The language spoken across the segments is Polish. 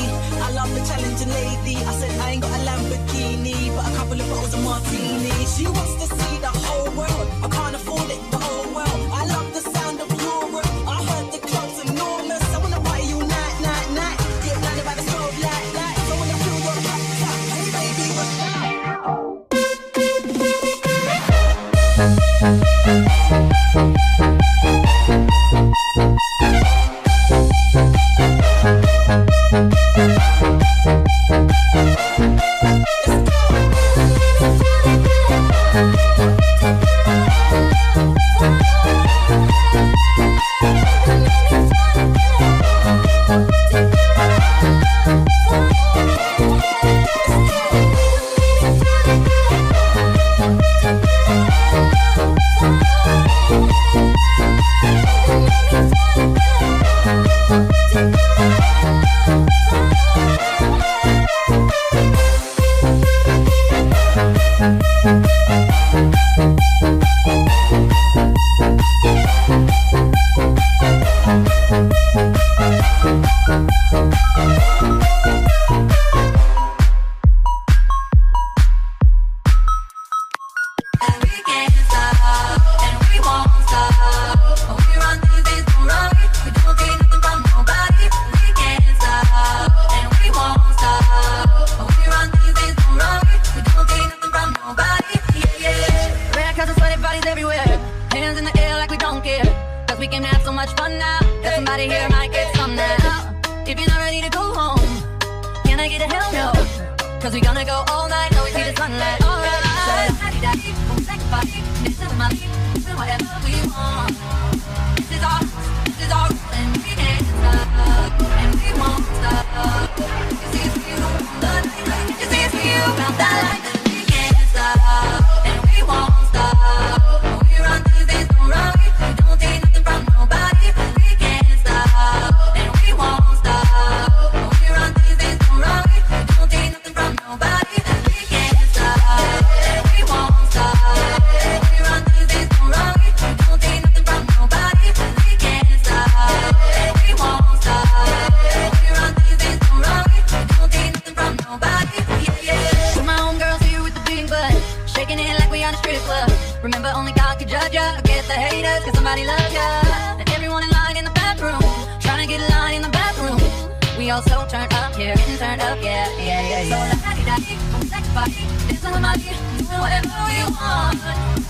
I love the challenging lady. I said I ain't got a Lamborghini, but a couple of bottles of martini. She wants to see the whole ready to hell no. Cause we gonna go all night, no, we see the sunlight. Alright. This is my leap, do whatever we want. This is our, this is our, and we can't stop, and we won't stop. You see, it's you, the night, you see, it's you, bounce that light. with my dear, doing whatever you want.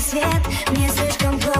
свет Мне слишком просто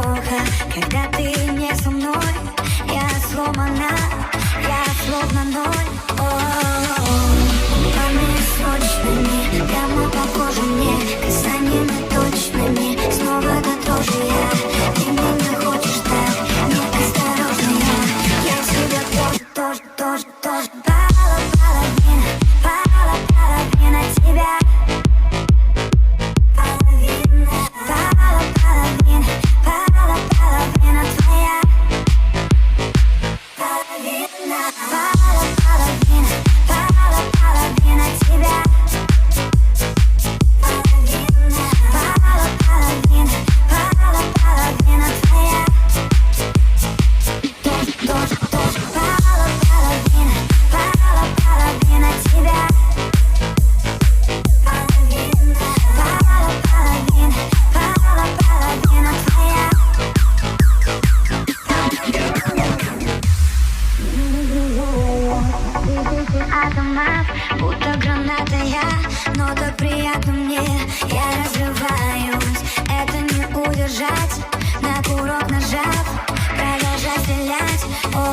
latch. Oh.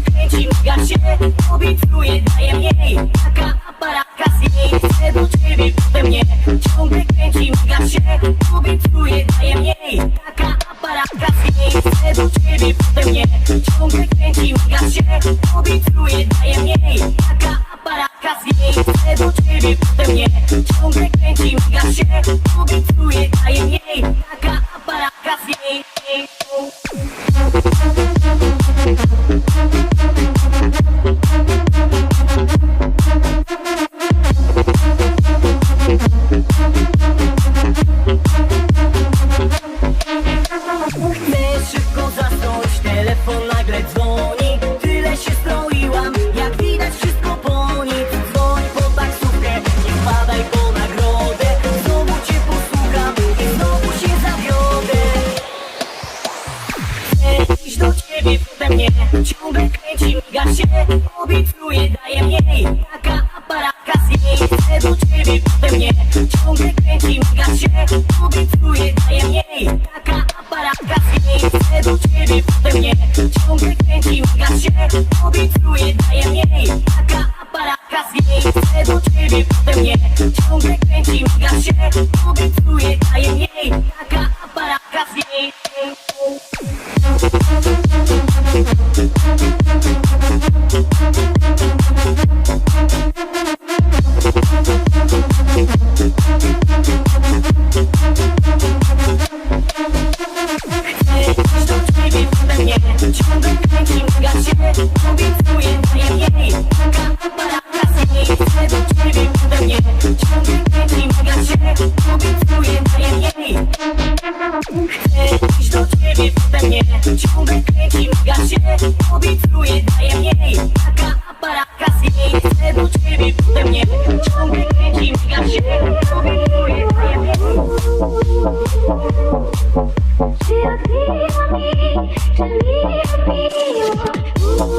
kręci, miga się Obiecuję, daję mniej Taka aparatka z niej Chcę do ciebie, potem nie Ciągle kręci, miga się Obiecuję, daję mniej Taka aparatka z niej Chcę do ciebie, potem nie Ciągle kręci, miga się Obiecuję, daję mniej Taka aparatka z niej Chcę do ciebie, potem nie Ciągle kręci, miga się Obiecuję, kręci, miga się Obiecuje, daję mniej. Taka aparatka z niej. Chcę do ciebie, potem nie Ciągle kręci, miga się. Obiecuje, daję mniej. Taka aparatka z niej. Chcę do ciebie, potem nie Ciągle kręci, miga się. Obiecuje, daję mniej. Taka aparatka z niej. Chcę do ciebie, potem nie Ciągle kręci, miga się. Mniej. Taka aparatka z niej.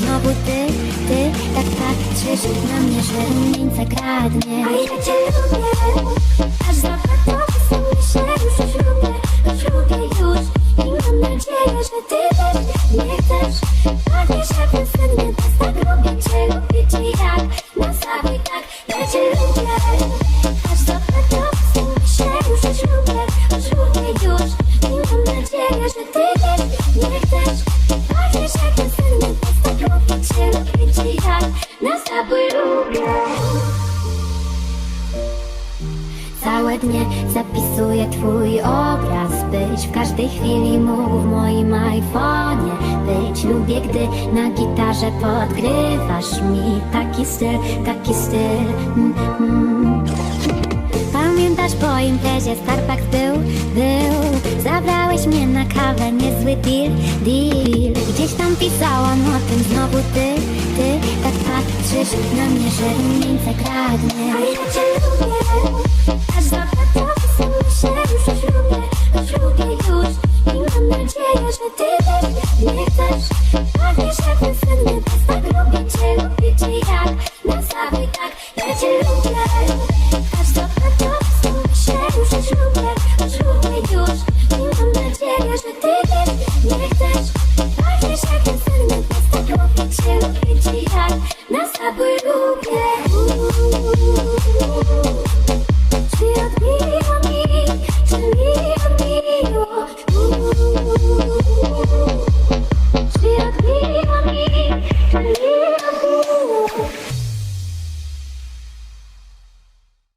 Znowu ty, ty tak patrzysz na mnie, że rumieńca kradnie. A ja cię lubię, aż zapomnę Zapisuję twój obraz. Być w każdej chwili mógł w moim iPhone'ie Być. Lubię, gdy na gitarze podgrywasz mi Taki styl, taki styl. Mm, mm. Pamiętasz po imprezie Starbucks był, był. Zabrałeś mnie na kawę, niezły deal, deal. Gdzieś tam pisałam o tym, znowu ty, ty. Tak patrzysz na mnie, że rumieńce kradnie. A ja cię lubię. Yeter, yeter